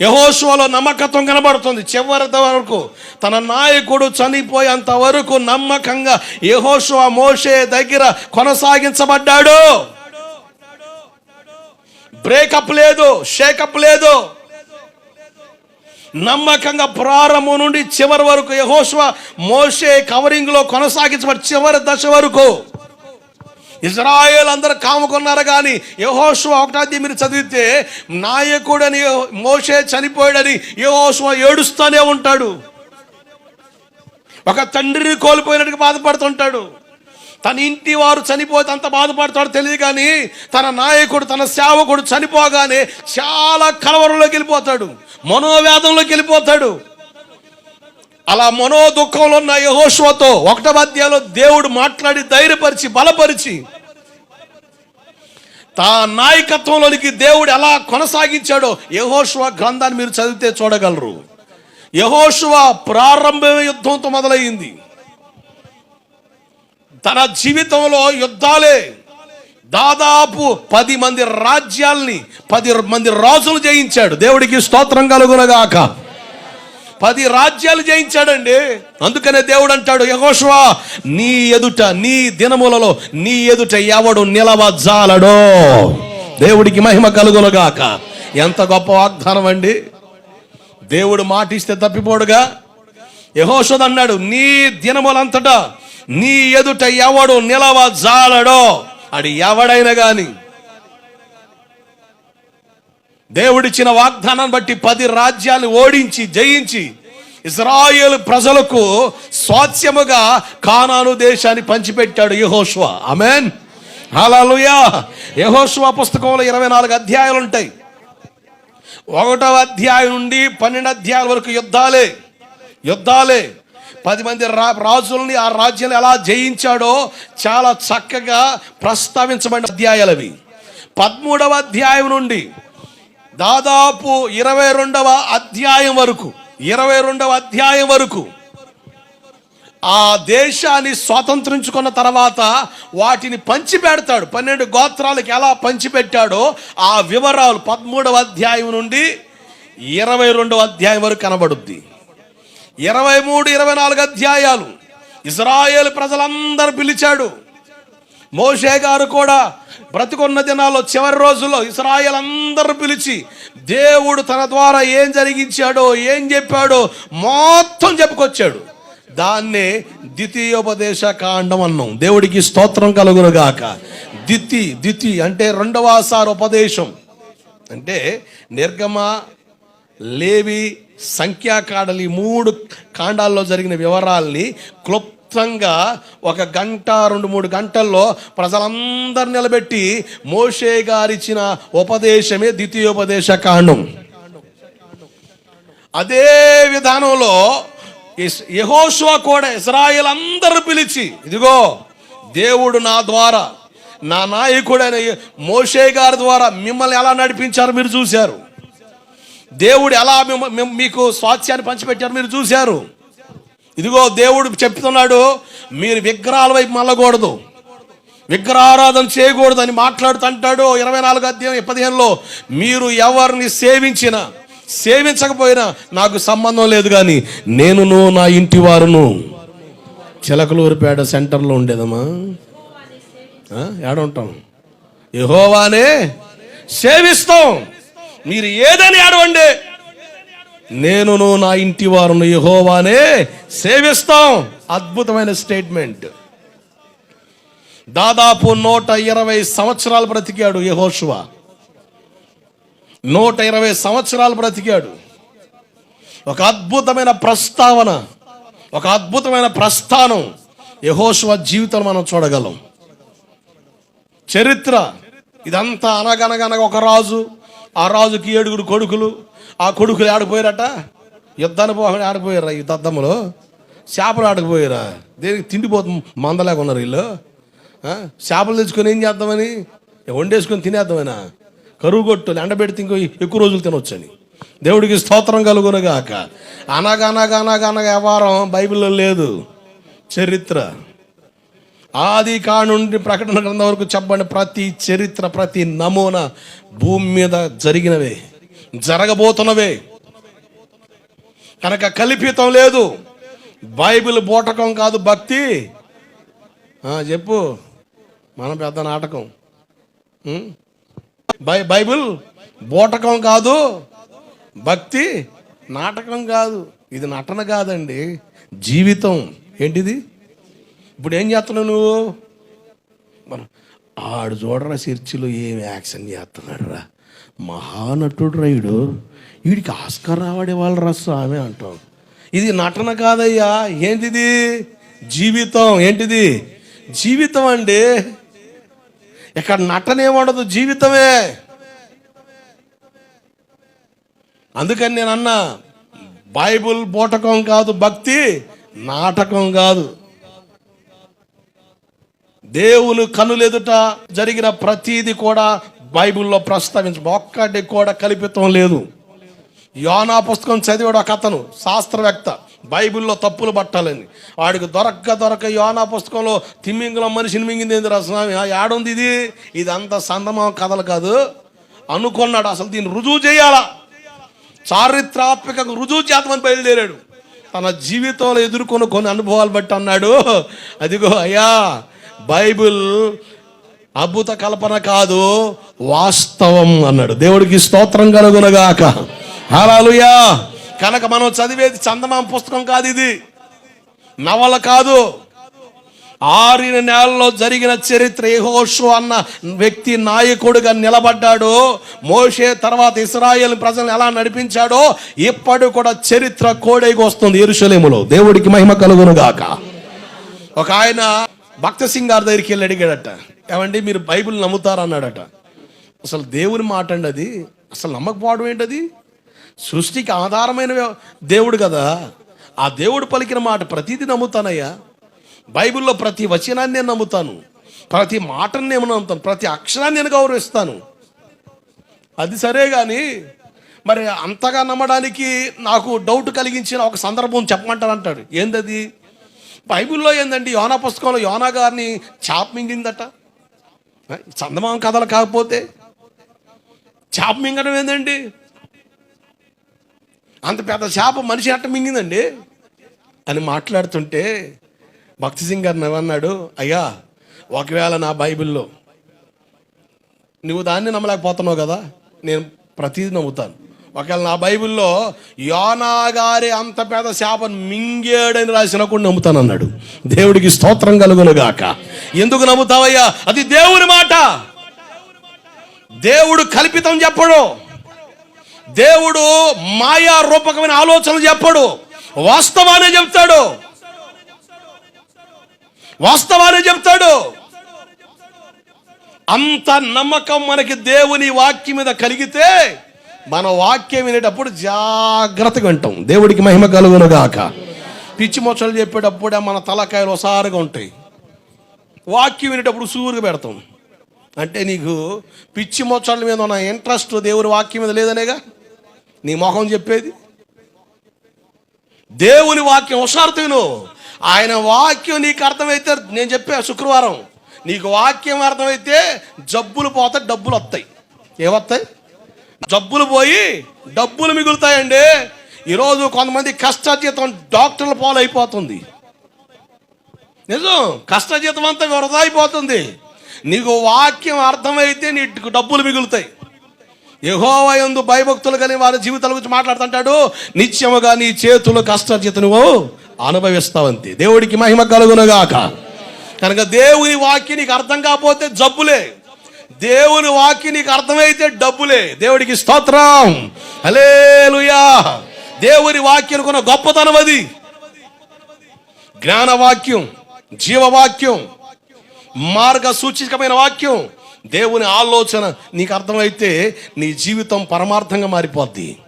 యహోశువలో నమ్మకత్వం కనబడుతుంది. చివరి వరకు తన నాయకుడు చనిపోయేంత వరకు నమ్మకంగా యహోశువ మోషే దగ్గర కొనసాగించబడ్డాడు. బ్రేకప్ లేదు షేకప్ లేదు. నమ్మకంగా ప్రారంభం నుండి చివరి వరకు యహోశువ మోషే కవరింగ్లో కొనసాగించబడి చివరి దశ వరకు ఇజ్రాయేల్ అందరు కాముకున్నారు కానీ యహోశువ ఒకటాది మీరు చదివితే నాయకుడని మోషే చనిపోయాడని యహోశువ ఏడుస్తూనే ఉంటాడు. ఒక తండ్రిని కోల్పోయినట్టుగా బాధపడుతుంటాడు. తన ఇంటి వారు చనిపోతే అంత బాధపడతాడు తెలియదు కానీ తన నాయకుడు తన సేవకుడు చనిపోగానే చాలా కలవరంలోకి వెళ్ళిపోతాడు. మనోవేదంలోకి వెళ్ళిపోతాడు. అలా మనోదుఖంలో ఉన్న యహోశ్వతో ఒకట మధ్యలో దేవుడు మాట్లాడి ధైర్యపరిచి బలపరిచి తా నాయకత్వంలోనికి దేవుడు ఎలా కొనసాగించాడో యహోశ్వ గ్రంథాన్ని మీరు చదివితే చూడగలరు. యహోశువ ప్రారంభ యుద్ధంతో మొదలయ్యింది తన జీవితంలో యుద్ధాలే దాదాపు పది మంది రాజ్యాల్ని పది మంది రాజులు జయించాడు. దేవుడికి స్తోత్రం కలుగునగాక. పది రాజ్యాలు జయించాడండి. అందుకనే దేవుడు అంటాడు యహోష్వా నీ ఎదుట నీ దినములలో నీ ఎదుట ఎవడు నిలవజాలడో. దేవుడికి మహిమ కలుగులుగాక ఎంత గొప్ప వాగ్దానం అండి. దేవుడు మాటిస్తే తప్పిపోడుగా. యహోషద్ అన్నాడు నీ దినములంతటా నీ ఎదుట ఎవడు నిలవజాలడో. అది ఎవడైనా కానీ దేవుడిచ్చిన వాగ్దానాన్ని బట్టి పది రాజ్యాలు ఓడించి జయించి ఇజ్రాయేల్ ప్రజలకు స్వాస్యముగా కానాను దేశాన్ని పంచిపెట్టాడు యహోష్వ. Amen hallelujah. యహోష్వ పుస్తకంలో ఇరవై నాలుగు అధ్యాయాలు ఉంటాయి. ఒకటవ అధ్యాయం నుండి పన్నెండు అధ్యాయాల వరకు యుద్ధాలే యుద్ధాలే. పది మంది రా రాజుల్ని ఆ రాజ్యాన్ని ఎలా జయించాడో చాలా చక్కగా ప్రస్తావించబడిన అధ్యాయాలు అవి పదమూడవ అధ్యాయం నుండి దాదాపు ఇరవై రెండవ అధ్యాయం వరకు ఇరవై రెండవ అధ్యాయం వరకు ఆ దేశాన్ని స్వాతంత్రించుకున్న తర్వాత వాటిని పంచిపెడతాడు. పన్నెండు గోత్రాలకు ఎలా పంచిపెట్టాడో ఆ వివరాలు పదమూడవ అధ్యాయం నుండి ఇరవై రెండవ అధ్యాయం వరకు కనబడుద్ది. ఇరవై మూడు ఇరవై నాలుగు అధ్యాయాలు ఇజ్రాయేల్ ప్రజలందరూ పిలిచాడు. మోషే గారు కూడా బ్రతికున్న దినాల్లో చివరి రోజుల్లో ఇస్రాయల్ అందరూ పిలిచి దేవుడు తన ద్వారా ఏం జరిగించాడో ఏం చెప్పాడో మొత్తం చెప్పుకొచ్చాడు. దాన్నే ద్వితీయోపదేశ కాండం అన్నాం. దేవుడికి స్తోత్రం కలుగునుగాక. ద్వితి ద్వితి అంటే రెండవసారి ఉపదేశం అంటే నిర్గమ లేవి సంఖ్యాకాడలి మూడు కాండాల్లో జరిగిన వివరాల్ని మొత్తంగా ఒక గంట రెండు మూడు గంటల్లో ప్రజలందరు నిలబెట్టి మోషే గారిచ్చిన ఉపదేశమే ద్వితీయోపదేశ కాండం. అదే విధానంలో యహోషువ కూడా ఇస్రాయేల్ అందరూ పిలిచి ఇదిగో దేవుడు నా ద్వారా నా నాయకుడైన మోషే గారి ద్వారా మిమ్మల్ని ఎలా నడిపించారు మీరు చూశారు? దేవుడు ఎలా మిమ్మ- మీకు స్వాస్థ్యాన్ని పంచిపెట్టారు మీరు చూశారు? ఇదిగో దేవుడు చెప్తున్నాడు మీరు విగ్రహాల వైపు మళ్ళకూడదు. విగ్రహారాధన చేయకూడదు అని మాట్లాడుతుంటాడు ఇరవై నాలుగు అధ్యాయం పదిహేనులో. మీరు ఎవరిని సేవించినా సేవించకపోయినా నాకు సంబంధం లేదు కానీ నేనును నా ఇంటి వారును. చిలకలూరిపేట సెంటర్లో ఉండేదమ్మా. ఏడుంటాం. ఉంటాం యహోవానే సేవిస్తాం. మీరు ఏదని ఏడవండి. నేనును నా ఇంటి వారును యహోవానే సేవిస్తాం. అద్భుతమైన స్టేట్మెంట్. దాదాపు నూట ఇరవై సంవత్సరాలు బ్రతికాడు యహోషువ. నూట ఇరవై సంవత్సరాలు బ్రతికాడు. ఒక అద్భుతమైన ప్రస్తావన ఒక అద్భుతమైన ప్రస్థానం యహోషువ జీవితం మనం చూడగలం. చరిత్ర ఇదంతా అనగనగనగా ఒక రాజు ఆ రాజుకి ఏడుగురు కొడుకులు ఆ కొడుకులు ఆడిపోయారట? యుద్ధాన్ని పోయి ఆడిపోయారా ఈ దద్దములో చేపలు ఆడకపోయారా దేనికి తిండిపోతుంది మందలాగా ఉన్నారు వీళ్ళు? చేపలు తెచ్చుకొని ఏం చేద్దామని? వండేసుకొని తినేద్దామైనా? కరువు కొట్టు ఎండబెడితే ఇంకో ఎక్కువ రోజులు తినొచ్చని. దేవుడికి స్తోత్రం కలుగునగాక. అనగనగనగనగా వ్యవహారం బైబిల్లో లేదు. చరిత్ర. ఆది కాడ నుండి ప్రకటన గ్రంథం వరకు చెప్పండి. ప్రతి చరిత్ర ప్రతి నమూనా భూమి మీద జరిగినవే జరగబోతున్నవే. కనుక కల్పితం లేదు. బైబిల్ బూటకం కాదు భక్తి. చెప్పు. మన పెద్ద నాటకం. బై బైబిల్ బూటకం కాదు. భక్తి నాటకం కాదు. ఇది నటన కాదండి. జీవితం. ఏంటిది? ఇప్పుడు ఏం చేస్తున్నావు నువ్వు? మనం ఆడు చూడరా చర్చిలో ఏం యాక్షన్ చేస్తున్నాడు రా మహానటుడు రైడు వీడికి ఆస్కార్ రావాడే వాళ్ళు రా స్వామి అంటాం. ఇది నటన కాదయ్యా. ఏంటిది? జీవితం. ఏంటిది? జీవితం అండి. ఇక్కడ నటన ఏముండదు జీవితమే. అందుకని నేను అన్నా బైబుల్ బూటకం కాదు భక్తి నాటకం కాదు. దేవుని కనులెదుట జరిగిన ప్రతీది కూడా బైబిల్లో ప్రస్తావించ ఒక్కటి కూడా కల్పితం లేదు. యోనా పుస్తకం చదివాడు ఒక అతను శాస్త్రవేత్త. బైబిల్లో తప్పులు పట్టాలని. వాడికి దొరక్క దొరక యోనా పుస్తకంలో తిమ్మింగులం మనిషిని మింగింది ఏంది రా స్వామి? ఆ ఏడుంది ఇది? ఇదంతా సందమం కథలు కాదు. అనుకున్నాడు అసలు దీన్ని రుజువు చేయాలా? చారిత్రాత్మకంగా రుజువు చేతమని బయలుదేరాడు. తన జీవితంలో ఎదుర్కొన్న కొన్ని అనుభవాలు బట్టి అన్నాడు అదిగో అయ్యా బైబిల్ అద్భుత కల్పన కాదు వాస్తవం అన్నాడు. దేవుడికి స్తోత్రం కలుగునగాక. హల్లెలూయా. కనుక మనం చదివేది చందమామ పుస్తకం కాదు ఇది. నవల కాదు. ఆరిన నెలలో జరిగిన చరిత్ర ఏహోషు అన్న వ్యక్తి నాయకుడిగా నిలబడ్డాడు. మోషే తర్వాత ఇస్రాయేల్ ప్రజలను ఎలా నడిపించాడో ఇప్పటి కూడా చరిత్ర కోడైకి వస్తుంది ఇరుషలేములో దేవుడికి మహిమ కలుగునుగాక. ఒక ఆయన భక్త సింగ్ గారి దగ్గరికి వెళ్ళి అడిగాడట ఏమండి మీరు బైబిల్ నమ్ముతారా అన్నాడట అసలు దేవుని మాట అండి అది. అసలు నమ్మకపోవడం ఏంటది? సృష్టికి ఆధారమైన దేవుడు కదా. ఆ దేవుడు పలికిన మాట ప్రతిదీ నమ్ముతానయ్యా. బైబిల్లో ప్రతి వచనాన్ని నేను నమ్ముతాను. ప్రతి మాటని నేను నమ్ముతాను. ప్రతి అక్షరాన్ని నేను గౌరవిస్తాను. అది సరే కానీ మరి అంతగా నమ్మడానికి నాకు డౌట్ కలిగించిన ఒక సందర్భం చెప్పమంటాను అంటాడు ఏందది? బైబిల్లో ఏందండి? యోనా పుస్తకంలో యోనా గారిని చాప మింగిందట. చందమామ కథలు కాకపోతే చేప మింగడం ఏందండి? అంత పెద్ద చేప మనిషి అట్ట మింగిందండి. అని మాట్లాడుతుంటే భక్తి సింగ్ గారు నవ్వన్నాడు అయ్యా ఒకవేళ నా బైబిల్లో నువ్వు దాన్ని నమ్మలేకపోతున్నావు కదా నేను ప్రతిదీ నమ్ముతాను ఒకవేళ నా బైబిల్లో యోనా గారి అంత పెద్ద శాపం మింగేడని రాసినప్పుడు కూడా నమ్ముతాను అన్నాడు దేవుడికి స్తోత్రం కలుగునుగాక. ఎందుకు నమ్ముతావయ్యా? అది దేవుని మాట. దేవుడు కల్పితం చెప్పడు. దేవుడు మాయా రూపకమైన ఆలోచనలు చెప్పడు. వాస్తవానే చెప్తాడు. వాస్తవాన్ని చెప్తాడు. అంత నమ్మకం మనకి దేవుని వాక్యం మీద కలిగితే మన వాక్యం వినేటప్పుడు జాగ్రత్తగా వింటాం. దేవుడికి మహిమ కలుగును గాక పిచ్చి మొచ్చలు చెప్పేటప్పుడే మన తలకాయలు ఒకసారిగా ఉంటాయి. వాక్యం వినేటప్పుడు సూరుగా పెడతాం. అంటే నీకు పిచ్చి మొచ్చల మీద ఉన్న ఇంట్రెస్ట్ దేవుడి వాక్యం మీద లేదనేగా? నీ మొహం చెప్పేది? దేవుని వాక్యం హుషారుతో విను ఆయన వాక్యం నీకు అర్థమైతే నేను చెప్పా శుక్రవారం. నీకు వాక్యం అర్థమైతే జబ్బులు పోతే డబ్బులు వస్తాయి. ఏమొస్తాయి? జబ్బులు పోయి డబ్బులు మిగులుతాయండి. ఈరోజు కొంతమంది కష్టజీతం డాక్టర్ల పాలు అయిపోతుంది. నిజం? కష్టజీతం అంతా వృధా అయిపోతుంది. నీకు వాక్యం అర్థమైతే నీకు డబ్బులు మిగులుతాయి. యహోవయందు భయభక్తులు కానీ వారి జీవితాల గురించి మాట్లాడుతుంటాడు. నిత్యముగా నీ చేతులు కష్టజీత నువ్వు అనుభవిస్తావంతే. దేవుడికి మహిమ కలుగునుగాక. కనుక దేవుని వాక్యం నీకు అర్థం కాకపోతే జబ్బులే. దేవుని వాక్యం నీకు అర్థమైతే డబ్బులే. దేవుడికి స్తోత్రం. అలేలుయా దేవుని వాక్యం కొన్న గొప్పతనం అది. జ్ఞానవాక్యం జీవవాక్యం మార్గ సూచికమైన వాక్యం దేవుని ఆలోచన నీకు అర్థమైతే నీ జీవితం పరమార్థంగా మారిపోద్ది.